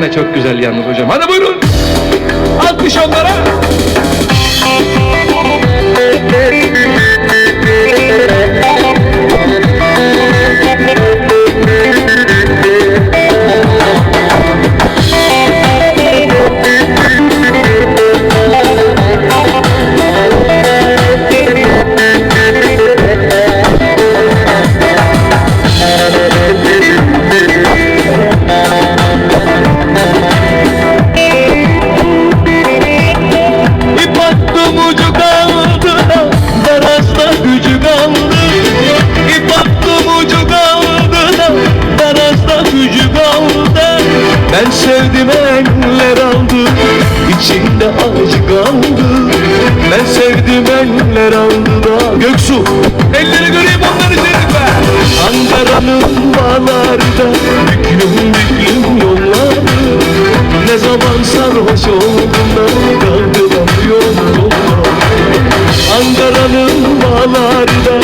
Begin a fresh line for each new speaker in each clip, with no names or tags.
De çok güzel yalnız hocam. Hadi buyurun. Alkış onlara. Sevdim eller aldı Göksu Elleri göreyim onları senin be. Ankara'nın bağlarda Büklüm büklüm yolları. Ne zaman sarhoş olduğunda kaldıramıyorum yollar Ankara'nın bağlarda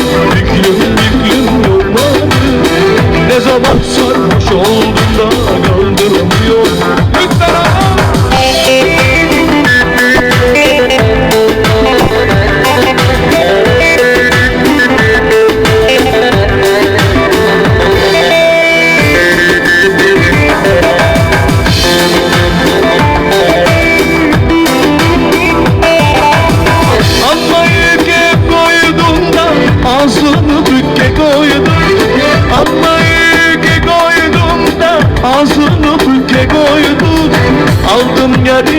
Yarı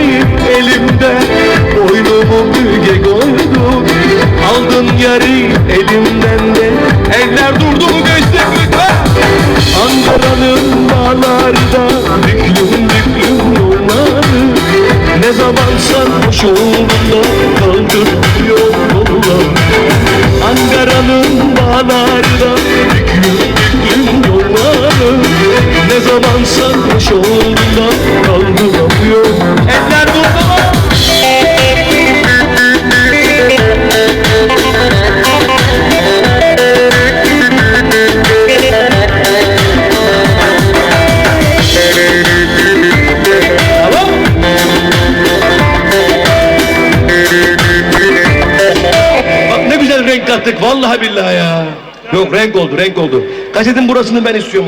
elimde boynumu büke koydum Aldım yarı elimden de eller durdu mu geçti lütfen Ankara'nın bağlarda büklüm büklüm yolları. Ne zaman sarhoş olduğunda kaldırıyor yollar Ankara'nın bağlarda büklüm büklüm yolları. Ne zaman sarhoş olduğunda kaldıramıyor kattık vallahi billahi ya. Yok renk oldu renk oldu. Kasetin burasını ben istiyorum hocam.